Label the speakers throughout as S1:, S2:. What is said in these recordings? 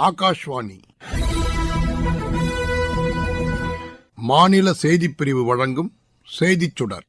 S1: ஆகாஷ்வாணி. மாநில செய்திப்பிரிவு வழங்கும் செய்திச் சுடர்.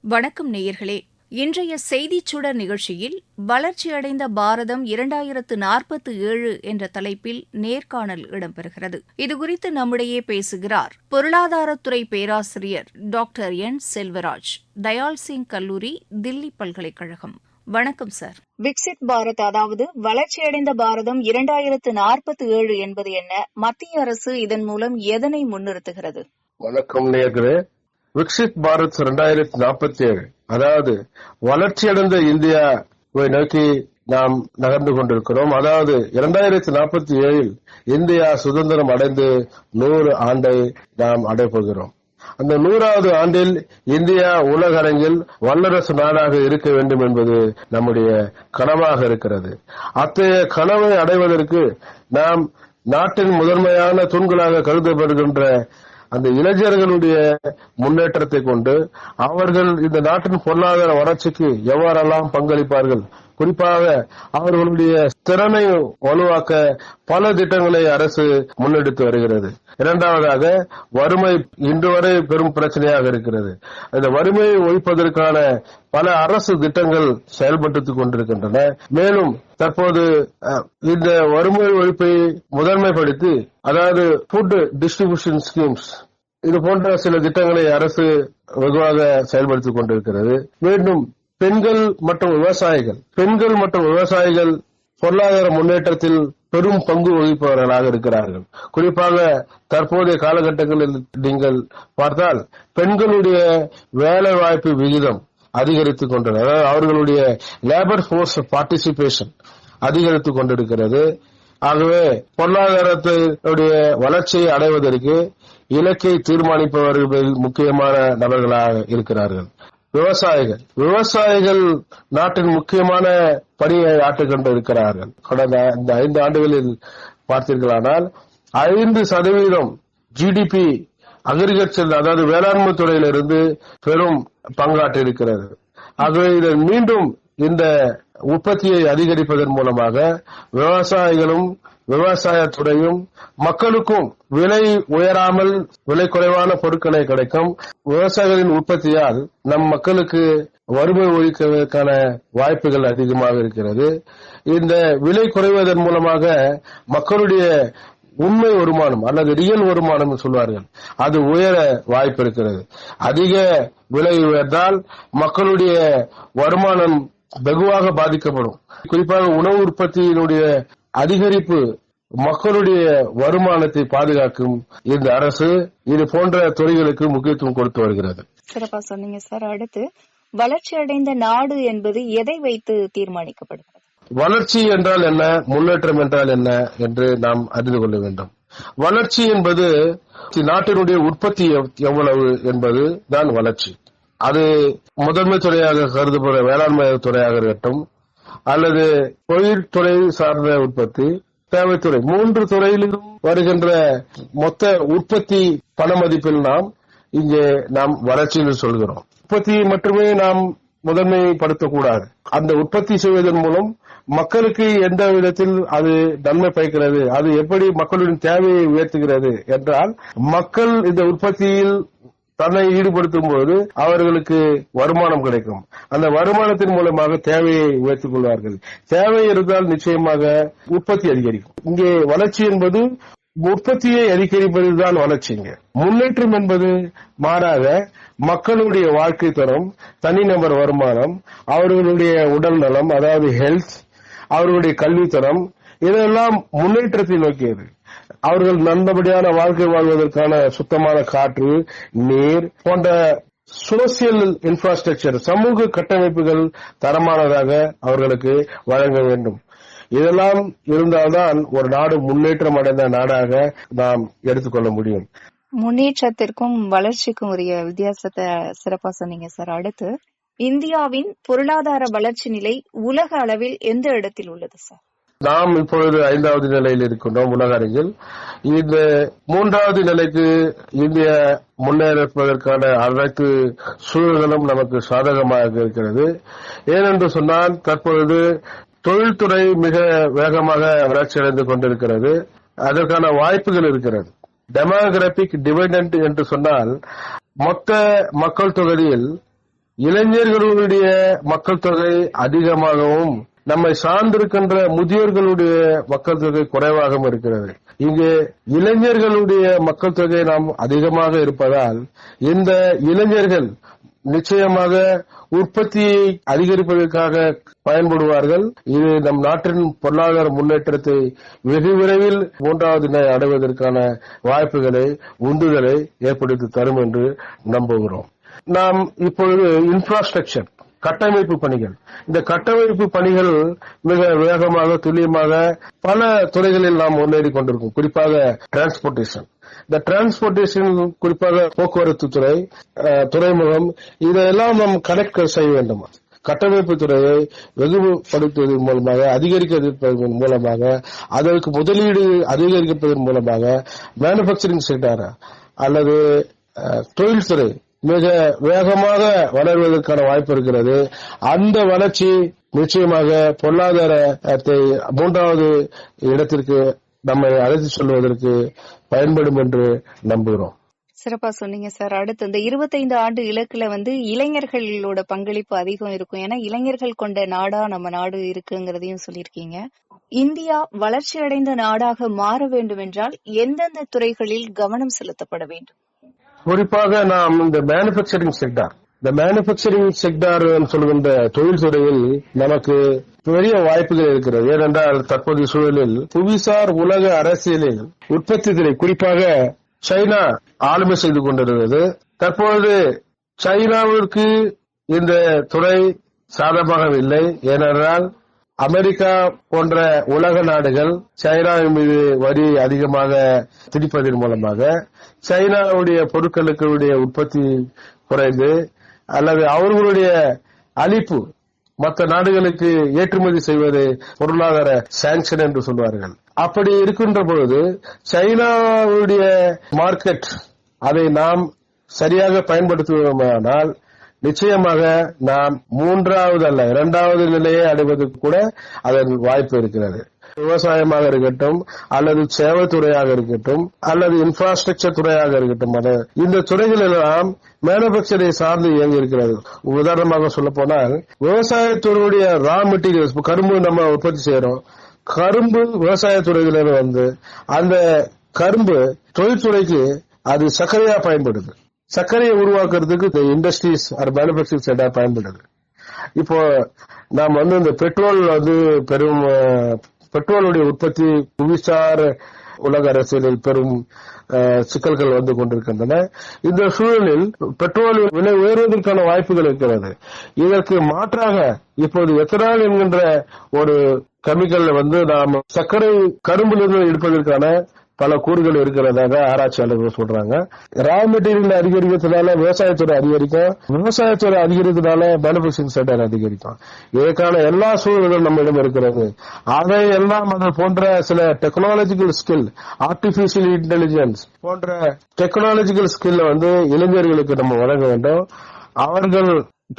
S2: வணக்கம் நேயர்களே. இன்றைய செய்திச் சுடர் நிகழ்ச்சியில் வளர்ச்சியடைந்த பாரதம் இரண்டாயிரத்து நாற்பத்து ஏழு என்ற தலைப்பில் நேர்காணல் இடம்பெறுகிறது. இதுகுறித்து நம்மிடையே பேசுகிறார் பொருளாதாரத்துறை பேராசிரியர் டாக்டர் என் செல்வராஜ் தயால் சிங் கல்லூரி தில்லி பல்கலைக்கழகம். வணக்கம் சார். விக்சித் பாரத் அதாவது வளர்ச்சியடைந்த பாரதம் இரண்டாயிரத்து நாற்பத்தி ஏழு என்பது என்ன? மத்திய அரசு இதன் மூலம் எதனை முன்னிறுத்துகிறது?
S3: வணக்கம் நேர்களே விக்சித் பாரத் ரெண்டாயிரத்தி நாற்பத்தி ஏழு. அதாவது வளர்ச்சியடைந்த இந்தியாவை நோக்கி நாம் நகர்ந்து கொண்டிருக்கிறோம். அதாவது இரண்டாயிரத்தி நாற்பத்தி ஏழில் இந்தியா சுதந்திரம் அடைந்து நூறு ஆண்டை நாம் அடைபோகிறோம். அந்த நூறாவது ஆண்டில் இந்தியா உலக அரங்கில் வல்லரசு நாடாக இருக்க வேண்டும் என்பது நம்முடைய கனவாக இருக்கிறது. அத்தகைய கனவை அடைவதற்கு நாம் நாட்டின் முதன்மையான தூண்களாக கருதப்படுகின்ற அந்த இளைஞர்களுடைய முன்னேற்றத்தை கொண்டு அவர்கள் இந்த நாட்டின் பொருளாதார வளர்ச்சிக்கு எவ்வாறெல்லாம் பங்களிப்பார்கள்? குறிப்பாக அவர்களுடைய திறனை வலுவாக்க பல திட்டங்களை அரசு முன்னெடுத்து வருகிறது. இரண்டாவதாக வறுமை இன்று வரை பெரும் பிரச்சனையாக இருக்கிறது. இந்த வறுமையை ஒழிப்பதற்கான பல அரசு திட்டங்கள் செயல்பட்டுக் கொண்டிருக்கின்றன. மேலும் தற்போது அஹ், இந்த வறுமை ஒழிப்பை முதன்மைப்படுத்தி அதாவது ஃபுட் டிஸ்ட்ரிபியூஷன் ஸ்கீம்ஸ் இது போன்ற சில திட்டங்களை அரசு வெகுவாக செயல்படுத்திக் கொண்டிருக்கிறது. மீண்டும் பெண்கள் மற்றும் விவசாயிகள். பெண்கள் மற்றும் விவசாயிகள் பொருளாதார முன்னேற்றத்தில் பெரும் பங்கு வகிப்பவர்களாக இருக்கிறார்கள். குறிப்பாக தற்போதைய காலகட்டங்களில் நீங்கள் பார்த்தால் பெண்களுடைய வேலை வாய்ப்பு விகிதம் அதிகரித்துக் கொண்டது. அதாவது அவர்களுடைய லேபர் போர்ஸ் பார்ட்டிசிபேஷன் அதிகரித்துக் கொண்டிருக்கிறது. ஆகவே பொருளாதாரத்தினுடைய வளர்ச்சியை அடைவதற்கு இலக்கை தீர்மானிப்பவர்கள் முக்கியமான நபர்களாக இருக்கிறார்கள். விவசாயிகள். விவசாயிகள் நாட்டின் முக்கியமான பணியை ஆற்றுக்கொண்டு இருக்கிறார்கள் கடந்த இந்த ஐந்து ஆண்டுகளில் பார்த்தீர்களானால் ஐந்து சதவீதம் ஜிடிபி அக்ரிகல்ச்சர் அதாவது வேளாண்மை துறையிலிருந்து பெரும் பங்காற்றி இருக்கிறது. ஆகவே இதன் மீண்டும் இந்த உற்பத்தியை அதிகரிப்பதன் மூலமாக விவசாயிகளும் விவசாயத்துறையும் மக்களுக்கும் விலை உயராமல் விலை குறைவான பொருட்களை கிடைக்கும். விவசாயிகளின் உற்பத்தியால் நம் மக்களுக்கு வறுமை ஒழிக்கிறதுக்கான வாய்ப்புகள் அதிகமாக இருக்கிறது. இந்த விலை குறைவதன் மூலமாக மக்களுடைய உண்மை வருமானம் அல்லது ரியல் வருமானம் சொல்வார்கள் அது உயர வாய்ப்பு இருக்கிறது. அதிக விலை உயர்ந்தால் மக்களுடைய வருமானம் வெகுவாக பாதிக்கப்படும். குறிப்பாக உணவு உற்பத்தியினுடைய அதிகரிப்பு மக்களுடைய வருமானத்தை பாதுகாக்கும் இந்த அரசு இது போன்ற துறைகளுக்கு முக்கியத்துவம் கொடுத்து வருகிறது.
S2: சிறப்பா சொன்னீங்க சார். அடுத்து வளர்ச்சி அடைந்த நாடு என்பது எதை வைத்து தீர்மானிக்கப்படுகிறது?
S3: வளர்ச்சி என்றால் என்ன? முன்னேற்றம் என்றால் என்ன? என்று நாம் அறிந்து கொள்ள வேண்டும். வளர்ச்சி என்பது நாட்டினுடைய உற்பத்தி எவ்- எவ்வளவு என்பது தான் வளர்ச்சி. அது முதன்மை துறையாக கருதப்படுற வேளாண்மை துறையாக இருக்கட்டும் அல்லது தொழில்துறை சார்ந்த உற்பத்தி தேவைத்துறை. மூன்று துறையிலும் வருகின்ற மொத்த உற்பத்தி பண மதிப்பில் நாம் இங்கே நாம் வளர்ச்சி சொல்கிறோம். உற்பத்தியை மட்டுமே நாம் முதன்மைப்படுத்தக்கூடாது. அந்த உற்பத்தி செய்வதன் மூலம் மக்களுக்கு எந்த விதத்தில் அது நன்மை பயக்கிறது அது எப்படி மக்களின் தேவையை உயர்த்துகிறது என்றால் மக்கள் இந்த உற்பத்தியில் தன்னை ஈடுபடுத்தும் போது அவர்களுக்கு வருமானம் கிடைக்கும். அந்த வருமானத்தின் மூலமாக தேவையை உயர்த்திக் கொள்வார்கள். தேவை இருந்தால் நிச்சயமாக உற்பத்தி அதிகரிக்கும். இங்கே வளர்ச்சி என்பது உற்பத்தியை அதிகரிப்பதுதான் வளர்ச்சிங்க முன்னேற்றம் என்பது மாறாக மக்களுடைய வாழ்க்கை தரம் தனிநபர் வருமானம் அவர்களுடைய உடல் நலம் அதாவது ஹெல்த் அவர்களுடைய கல்வித்தரம் இதெல்லாம் முன்னேற்றத்தை நோக்கியது. அவர்கள் நல்லபடியான வாழ்க்கை வாழ்வதற்கான சுத்தமான காற்று நீர் போன்ற சோசியல் இன்ஃப்ராஸ்ட்ரக்சர் சமூக கட்டமைப்புகள் தரமானதாக அவர்களுக்கு வழங்க வேண்டும். இதெல்லாம் இருந்தால்தான் ஒரு நாடு முன்னேற்றம் அடைந்த நாடாக நாம் எடுத்துக்கொள்ள முடியும்.
S2: முன்னேற்றத்திற்கும் வளர்ச்சிக்கும் உரிய வித்தியாசத்தை சிறப்பா சொன்னீங்க சார் அடுத்து இந்தியாவின் பொருளாதார வளர்ச்சி நிலை உலக அளவில் எந்த இடத்தில் உள்ளது சார்
S3: நாம் இப்பொழுது ஐந்தாவது நிலையில் இருக்கின்றோம் உலக அரங்கில் இந்த மூன்றாவது நிலைக்கு இந்தியா முன்னேறுவதற்கான அனைத்து சூழல்களும் நமக்கு சாதகமாக இருக்கிறது. ஏனென்று சொன்னால் தற்பொழுது தொழில்துறை மிக வேகமாக வளர்ச்சி அடைந்து கொண்டிருக்கிறது. அதற்கான வாய்ப்புகள் இருக்கிறது. டெமோகிராபிக் டிவிடெண்ட் என்று சொன்னால் மொத்த மக்கள் தொகையில் இளைஞர்களுடைய மக்கள் தொகை அதிகமாகவும் நம்மை சார்ந்திருக்கின்ற முதியோர்களுடைய மக்கள் தொகை குறைவாகவும் இருக்கிறது. இங்கு இளைஞர்களுடைய மக்கள் தொகை நாம் அதிகமாக இருப்பதால் இந்த இளைஞர்கள் நிச்சயமாக உற்பத்தியை அதிகரிப்பதற்காக பயன்படுவார்கள். இது நம் நாட்டின் பொருளாதார முன்னேற்றத்தை வெகு விரைவில் மூன்றாவது நிலை அடைவதற்கான வாய்ப்புகளை உந்துதலை ஏற்படுத்தி தரும் என்று நம்புகிறோம். நாம் இப்பொழுது இன்ஃப்ராஸ்ட்ரக்சர் கட்டமைப்பு பணிகள். இந்த கட்டமைப்பு பணிகள் மிக வேகமாக துல்லியமாக பல துறைகளில் நாம் முன்னேறி கொண்டிருக்கோம். குறிப்பாக டிரான்ஸ்போர்டேஷன் இந்த டிரான்ஸ்போர்டேஷன் குறிப்பாக போக்குவரத்து துறை துறைமுகம் இதையெல்லாம் நாம் கனெக்ட் செய்ய வேண்டும். கட்டமைப்பு துறையை வெகுப்படுத்துவதன் மூலமாக அதிகரிப்பதன் மூலமாக அதற்கு முதலீடு அதிகரிப்பதன் மூலமாக மேனுபேக்சரிங் செக்டார் அல்லது தொழில்துறை மிக வேகமாக வளர்வதற்கான வாய்ப்பு இருக்கிறது. அந்த வளர்ச்சி நிச்சயமாக பொருளாதாரத்தை மூன்றாவது இடத்திற்கு நம்மை அழைத்து சொல்வதற்கு பயன்படும் என்று நம்புகிறோம்.
S2: சிறப்பா சொன்னீங்க சார். அடுத்து இந்த இருபத்தைந்து ஆண்டு இலக்குல வந்து இளைஞர்களோட பங்களிப்பு அதிகம் இருக்கும். ஏன்னா இளைஞர்கள் கொண்ட நாடா நம்ம நாடு இருக்குங்கிறதையும் சொல்லியிருக்கீங்க. இந்தியா வளர்ச்சி அடைந்த நாடாக மாற வேண்டும் என்றால் எந்தெந்த துறைகளில் கவனம் செலுத்தப்பட வேண்டும்?
S3: குறிப்பாக நாம் இந்த மேனுபேக்சரிங் செக்டார் இந்த மேனுபேக்சரிங் செக்டார் சொல்கின்ற தொழில்துறையில் நமக்கு பெரிய வாய்ப்புகள் இருக்கிறது. ஏனென்றால் தற்போதைய சூழலில் புவிசார் உலக அரசியலில் உற்பத்தி துறை குறிப்பாக சைனா ஆளுமை செய்து கொண்டிருந்தது தற்பொழுது சைனாவிற்கு இந்த துறை சாதகமாக இல்லை ஏனென்றால் அமெரிக்கா போன்ற உலக நாடுகள் சைனாவின் மீது வரி அதிகமாக திணிப்பதன் மூலமாக சைனாவுடைய பொருட்களுடைய உற்பத்தி குறைந்து அல்லது அவர்களுடைய அளிப்பு மற்ற நாடுகளுக்கு ஏற்றுமதி செய்வது பொருளாதார சாங்ஷன் என்று சொல்வார்கள். அப்படி இருக்கின்ற பொழுது சைனாவுடைய மார்க்கெட் அதை நாம் சரியாக பயன்படுத்துவோமானால் நிச்சயமாக நாம் மூன்றாவது அல்ல இரண்டாவது நிலையை அடைவதற்கு கூட அதன் வாய்ப்பு இருக்கிறது. விவசாயமாக இருக்கட்டும் அல்லது சேவை துறையாக இருக்கட்டும் அல்லது இன்ஃப்ராஸ்ட்ரக்சர் துறையாக இருக்கட்டும் அது இந்த துறைகள் எல்லாம் மேனுபேக்சரை சார்ந்து இயங்கி இருக்கிறது உதாரணமாக சொல்ல போனால் விவசாயத்துறையுடைய ரா மெட்டீரியல்ஸ் கரும்பு நம்ம உற்பத்தி செய்யறோம். கரும்பு விவசாயத்துறையில வந்து அந்த கரும்பு தொழில்துறைக்கு அது சர்க்கரையா பயன்படுது. சர்க்கரையை உருவாக்குறதுக்கு இந்த இண்டஸ்ட்ரீஸ் ஆர் மேனுபேக்சரிங் செக்டர் பயன்படுது. இப்போ நாம் வந்து இந்த பெட்ரோல் வந்து பெரும் பெட்ரோலுடைய உற்பத்தி புவிசார் உலக அரசியலில் பெரும் அஹ், சிக்கல்கள் வந்து கொண்டிருக்கின்றன. இந்த சூழலில் பெட்ரோல் விலை உயர்வதற்கான வாய்ப்புகள் இருக்கிறது. இதற்கு மாற்றாக இப்போது எத்தனால் என்கின்ற ஒரு கெமிக்கல் வந்து நாம் சர்க்கரை கரும்பிலிருந்து எடுப்பதற்கான பல கூறுகள் இருக்கிறதாக ஆராய்ச்சியாளர்கள் சொல்றாங்க. ரா மெட்டீரியல் அதிகரிக்கிறதுனால விவசாயத்துறை அதிகரிக்கும். விவசாயத்துறை அதிகரிக்கிறதுனால மேனுபேக்சரிங் செக்டர் அதிகரிக்கும். இதற்கான எல்லா சூழல்களும் நம்மிடம் இருக்கிறது. அதை எல்லாம் அது போன்ற சில டெக்னாலஜிக்கல் ஸ்கில் ஆர்டிபிஷியல் இன்டெலிஜென்ஸ் போன்ற டெக்னாலஜிக்கல் ஸ்கில் வந்து இளைஞர்களுக்கு நம்ம வழங்க வேண்டும். அவர்கள்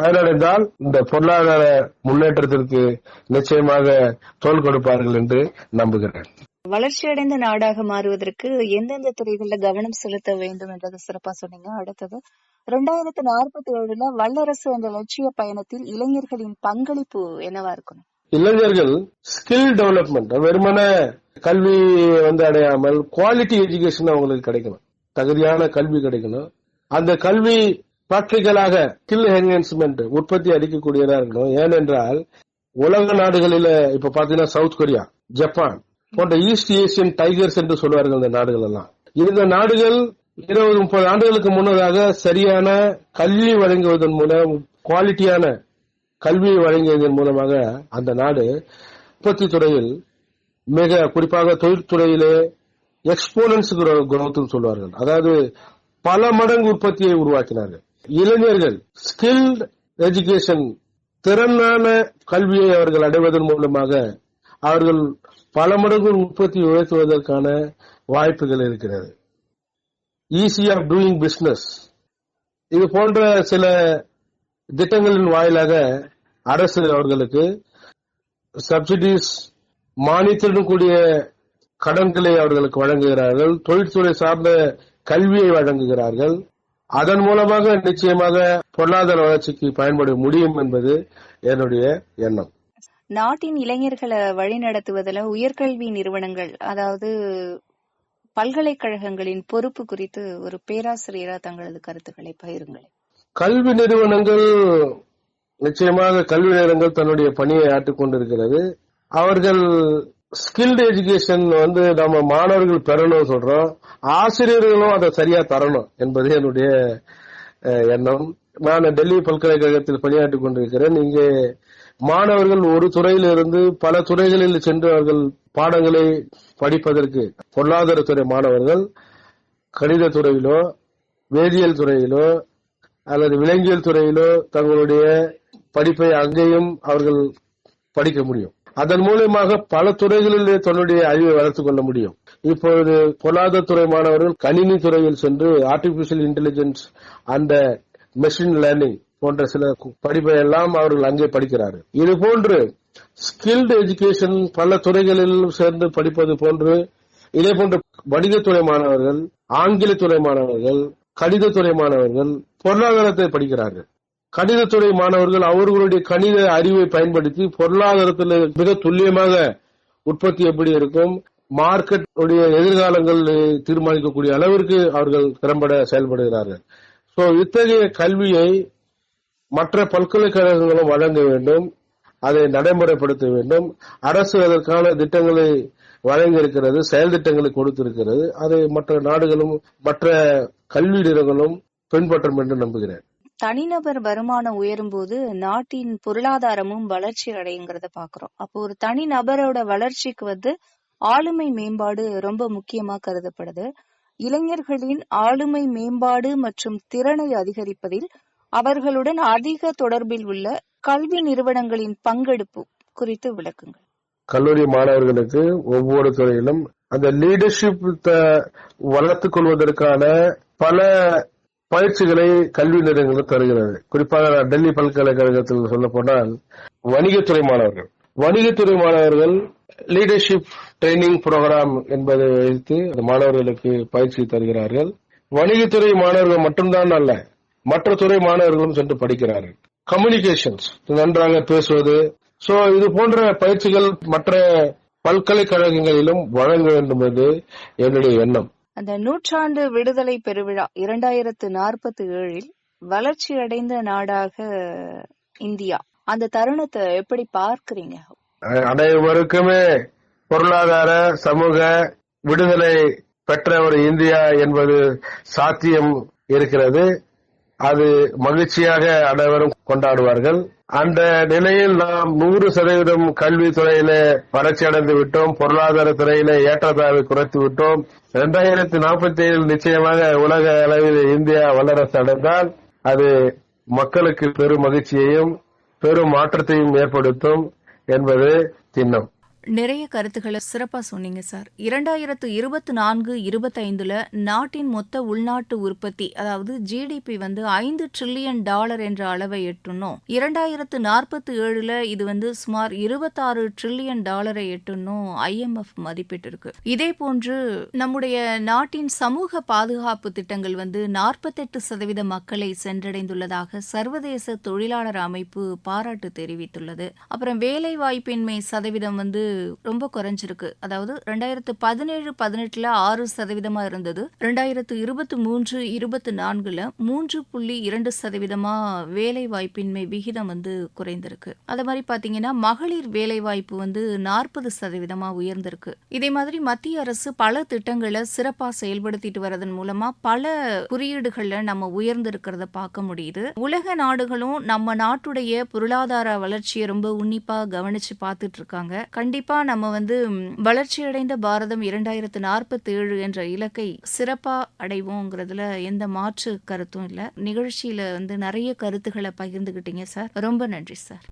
S3: பயனடைந்தால் இந்த பொருளாதார முன்னேற்றத்திற்கு நிச்சயமாக தோல் கொடுப்பார்கள் என்று நம்புகிறேன்.
S2: வளர்ச்சியடைந்த நாடாக மாறுவதற்கு எந்தெந்த துறைகள்ல கவனம் செலுத்த வேண்டும் என்றதை சிறப்பா சொன்னீங்க. அடுத்தது ரெண்டாயிரத்தி நாற்பத்தி ஏழுல வல்லரசு என்ற லட்சிய பயணத்தில் இளைஞர்களின் பங்களிப்பு என்னவா இருக்கணும்?
S3: இளைஞர்கள் ஸ்கில் டெவலப்மெண்ட் வெறுமன கல்வி வந்து அடையாமல் குவாலிட்டி எஜுகேஷன் அவங்களுக்கு கிடைக்கணும். தகுதியான கல்வி கிடைக்கணும். அந்த கல்வி பிராக்டிக்கலாக ஸ்கில் என்ஹான்ஸ்மெண்ட் உற்பத்தி அளிக்கக்கூடியதா இருக்கணும். ஏனென்றால் உலக நாடுகளில இப்ப பாத்தீங்கன்னா சவுத் கொரியா ஜப்பான் போன்ற ஈஸ்ட் ஏசியன் டைகர்ஸ் என்று சொல்வார்கள் இந்த நாடுகள் எல்லாம் இந்த நாடுகள் இருபது முப்பது ஆண்டுகளுக்கு முன்னதாக சரியான கல்வி வழங்குவதன் மூலம் குவாலிட்டியான கல்வியை வழங்கியதன் மூலமாக அந்த நாடு உற்பத்தி துறையில் மிக குறிப்பாக தொழில்துறையிலே எக்ஸ்போனன்ஸ் growth சொல்வார்கள். அதாவது பல மடங்கு உற்பத்தியை உருவாக்கினார்கள். இளைஞர்கள் ஸ்கில்ட் எஜுகேஷன் திறனான கல்வியை அவர்கள் அடைவதன் மூலமாக அவர்கள் பல மடங்கு உற்பத்தி உயர்த்துவதற்கான வாய்ப்புகள் இருக்கிறது. ஈஸி ஆஃப் டூயிங் பிஸ்னஸ் இது போன்ற சில திட்டங்களின் வாயிலாக அரசு அவர்களுக்கு சப்சிடிஸ் மானியத்துடன் கூடிய கடன்களை அவர்களுக்கு வழங்குகிறார்கள். தொழில்துறை சார்ந்த கல்வியை வழங்குகிறார்கள். அதன் மூலமாக நிச்சயமாக பொருளாதார வளர்ச்சிக்கு பயன்பட முடியும் என்பது என்னுடைய எண்ணம்.
S2: நாட்டின் இளைஞர்களை வழிநடத்துவதில் உயர்கல்வி நிறுவனங்கள் அதாவது பல்கலைக்கழகங்களின் பொறுப்பு குறித்து ஒரு பேராசிரியரா தங்களது கருத்துக்களை பகிருங்கள்
S3: கல்வி நிறுவனங்கள் நிச்சயமாக கல்வி நிறுவனங்கள் தன்னுடைய பணியை ஆட்டுக்கொண்டிருக்கிறது அவர்கள் ஸ்கில்டு எஜுகேஷன் வந்து நம்ம மாணவர்கள் பெறணும் சொல்றோம். ஆசிரியர்களும் அதை சரியா தரணும் என்பது என்னுடைய எண்ணம். நான் டெல்லி பல்கலைக்கழகத்தில் பணியாற்றிக் கொண்டிருக்கிறேன். இங்கே மாணவர்கள் ஒரு துறையிலிருந்து பல துறைகளில் சென்று அவர்கள் பாடங்களை படிப்பதற்கு பொருளாதாரத்துறை மாணவர்கள் கணித துறையிலோ வேதியியல் துறையிலோ அல்லது விலங்கியல் துறையிலோ தங்களுடைய படிப்பை அங்கேயும் அவர்கள் படிக்க முடியும். அதன் மூலயமாக பல துறைகளிலே தன்னுடைய அறிவை வளர்த்துக் கொள்ள முடியும். இப்பொழுது பொருளாதாரத்துறை மாணவர்கள் கணினி துறையில் சென்று ஆர்டிபிஷியல் இன்டெலிஜென்ஸ் அந்த மெஷின் லேர்னிங் போன்ற சில படிப்பை எல்லாம் அவர்கள் அங்கே படிக்கிறார்கள். இது போன்று ஸ்கில்டு எஜுகேஷன் பல துறைகளில் சேர்ந்து படிப்பது போன்று இதே போன்று வணிகத்துறை மாணவர்கள் ஆங்கிலத்துறை மாணவர்கள் கணிதத்துறை மாணவர்கள் பொருளாதாரத்தை படிக்கிறார்கள். கணிதத்துறை மாணவர்கள் அவர்களுடைய கணித அறிவை பயன்படுத்தி பொருளாதாரத்தில் மிக துல்லியமாக உற்பத்தி எப்படி இருக்கும் மார்க்கெட் உடைய எதிர்காலங்கள் தீர்மானிக்கக்கூடிய அளவிற்கு அவர்கள் திறம்பட செயல்படுகிறார்கள். சோ இத்தகைய கல்வியை மற்ற பல்கலைக்கழகங்களும் வழங்க வேண்டும் அதை நடைமுறைப்படுத்த வேண்டும். அரசு அதற்கான திட்டங்களை வழங்கி இருக்கிறது செயல் திட்டங்களை கொடுத்திருக்கிறது. அதை மற்ற நாடுகளும் மற்ற கல்வி நிறுவனங்களும் பின்பற்றும் என்று நம்புகிறேன்.
S2: தனிநபர் வருமானம் உயரும் போது நாட்டின் பொருளாதாரமும் வளர்ச்சி அடையுங்கிறத பாக்குறோம். அப்போ ஒரு தனிநபரோட வளர்ச்சிக்கு வந்து ஆளுமை மேம்பாடு ரொம்ப முக்கியமா கருதப்படுது. இளைஞர்களின் ஆளுமை மேம்பாடு மற்றும் திறனை அதிகரிப்பதில் அவர்களுடன் அதிக தொடர்பில் உள்ள கல்வி நிறுவனங்களின் பங்கெடுப்பு குறித்து விளக்குங்கள்.
S3: கல்லூரி மாணவர்களுக்கு ஒவ்வொரு துறையிலும் அந்த லீடர்ஷிப் வளர்த்துக் கொள்வதற்கான பல பயிற்சிகளை கல்வி நிறுவனங்கள் தருகிறது. குறிப்பாக டெல்லி பல்கலைக்கழகத்தில் சொல்ல போனால் வணிகத்துறை மாணவர்கள். வணிகத்துறை மாணவர்கள் லீடர்ஷிப் ட்ரைனிங் புரோகிராம் என்பதை வைத்து அந்த மாணவர்களுக்கு பயிற்சி தருகிறார்கள். வணிகத்துறை மாணவர்கள் மட்டும்தான் அல்ல மற்ற துறை மாணவர்களும் சென்று படிக்கிறார்கள். கம்யூனிகேஷன்ஸ் நன்றாக பேசுவது. சோ இது போன்ற பயிற்சிகள் மற்ற பல்கலைக்கழகங்களிலும் வழங்க வேண்டும் என்று என்னுடைய எண்ணம்.
S2: அந்த நூற்றாண்டு விடுதலை பெருவிழா இரண்டாயிரத்து நாற்பத்தி ஏழில் வளர்ச்சியடைந்த நாடாக இந்தியா. அந்த தருணத்தை எப்படி பார்க்கறீங்க?
S3: அனைவருக்குமே பொருளாதார சமூக விடுதலை பெற்ற ஒரு இந்தியா என்பது சாத்தியம் இருக்கிறது. அது மகிழ்ச்சியாக அனைவரும் கொண்டாடுவார்கள். அந்த நிலையில் நாம் நூறு சதவீதம் கல்வித்துறையில வளர்ச்சி அடைந்து விட்டோம். பொருளாதார துறையில ஏற்றத்தாழ்வை குறைத்து விட்டோம். இரண்டாயிரத்தி நாற்பத்தி ஏழில் நிச்சயமாக உலக அளவில் இந்தியா வல்லரசு அடைந்தால் அது மக்களுக்கு பெரும் மகிழ்ச்சியையும் பெரும் மாற்றத்தையும் ஏற்படுத்தும் என்பது சின்னம்
S2: நிறைய கருத்துக்களை சிறப்பாக சொன்னீங்க சார். இரண்டாயிரத்து இருபத்தி நான்கு இருபத்தைந்துல நாட்டின் மொத்த உள்நாட்டு உற்பத்தி அதாவது ஜிடிபி வந்து ஐந்து ட்ரில்லியன் டாலர் என்ற அளவை எட்டணும். இரண்டாயிரத்து நாற்பத்தி ஏழுல இது வந்து சுமார் இருபத்தாறு ட்ரில்லியன் டாலரை எட்டணும் ஐஎம்எஃப் மதிப்பிட்டிருக்கு. இதே போன்று நம்முடைய நாட்டின் சமூக பாதுகாப்பு திட்டங்கள் வந்து நாற்பத்தெட்டு சதவீத மக்களை சென்றடைந்துள்ளதாக சர்வதேச தொழிலாளர் அமைப்பு பாராட்டு தெரிவித்துள்ளது. அப்புறம் வேலை வாய்ப்பின்மை சதவீதம் வந்து ரொம்ப குறைஞ்சிருக்கு. அதாவது ரெண்டாயிரத்து பதினேழு பதினெட்டுல ஆறு சதவீதமா இருந்தது. ரெண்டாயிரத்து இருபத்தி மூன்று இருபத்தி நான்குல மூன்று புள்ளி இரண்டு சதவீதமா வேலை வாய்ப்பின்மை விகிதம் வந்து குறைந்திருக்கு. அதே மாதிரி பாத்தீங்கன்னா மகளிர் வேலை வாய்ப்பு வந்து நாற்பது சதவீதமா உயர்ந்திருக்கு. இதே மாதிரி மத்திய அரசு பல திட்டங்களை சிறப்பா செயல்படுத்திட்டு வரதன் மூலமா பல குறியீடுகள்ல நம்ம உயர்ந்திருக்கிறத பார்க்க முடியுது. உலக நாடுகளும் நம்ம நாட்டுடைய பொருளாதார வளர்ச்சியை ரொம்ப உன்னிப்பா கவனிச்சு பார்த்துட்டு இருக்காங்க. கண்டிப்பா நம்ம வந்து வளர்ச்சியடைந்த பாரதம் இரண்டாயிரத்து நாற்பத்தி ஏழு என்ற இலக்கை சிறப்பா அடைவோங்கிறதுல எந்த மாற்று கருத்தும் இல்லை. நிகழ்ச்சியில வந்து நிறைய கருத்துக்களை பகிர்ந்துகிட்டீங்க சார். ரொம்ப நன்றி சார்.